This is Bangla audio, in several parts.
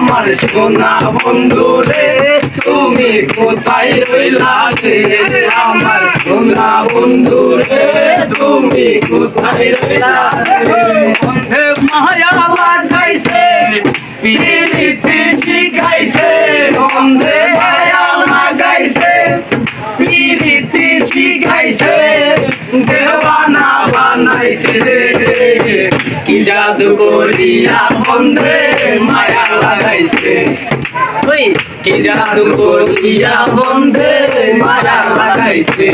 আমার সোনা বন্ধু রে, তুমি কোথায় রইলা রে? আমার সোনা বন্ধু রে, তুমি কোথায় রইলা রে? মায়া লাগাইছে, পিরিতি শিখাইছে অন্ধে মায়া লাগাইছে, পিরিতি শিখাইছে, দেওয়ানা বানাইছে কি জাদু করিয়া বন্ধে মায়া লাগাইছে। কি জাদু করিয়া বন্ধে মায়া লাগাইছে।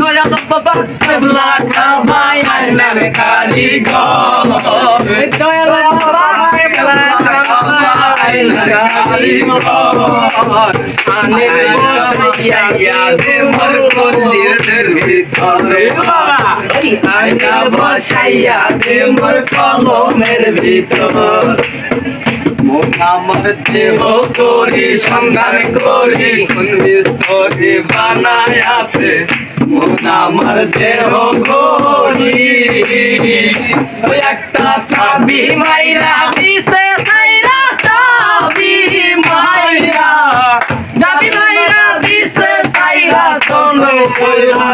নয়া বাবা কেবলা খাবাই নামে কারি গম। নয়া বাবা কেবলা খাবাই নামে কারি গম। আনে বসাইয়া দে মর কলির ভিতরে। আইনা বসাইয়া দে মোর কলমের ভিতর। আমার দেহ করি, সন্ধান করি কোন বিস্তরে বানায় আছে। মন আমার দেহ করি একটা চাবি মাইরা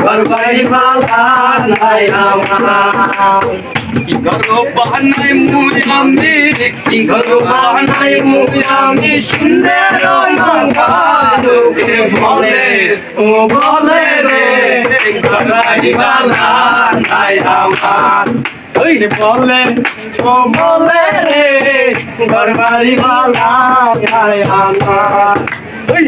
গড়বাড়ি বালা নাই আমার। কি গরো বাহানাই মুই আমি কি গরো বাহানাই মুই আমি সুন্দর মঙ্গলকে বলে। ও বলে রে গড়াই বালা নাই আমার। ওই বলে ও বলে রে গড়বাড়ি বালা নাই আমার। ওই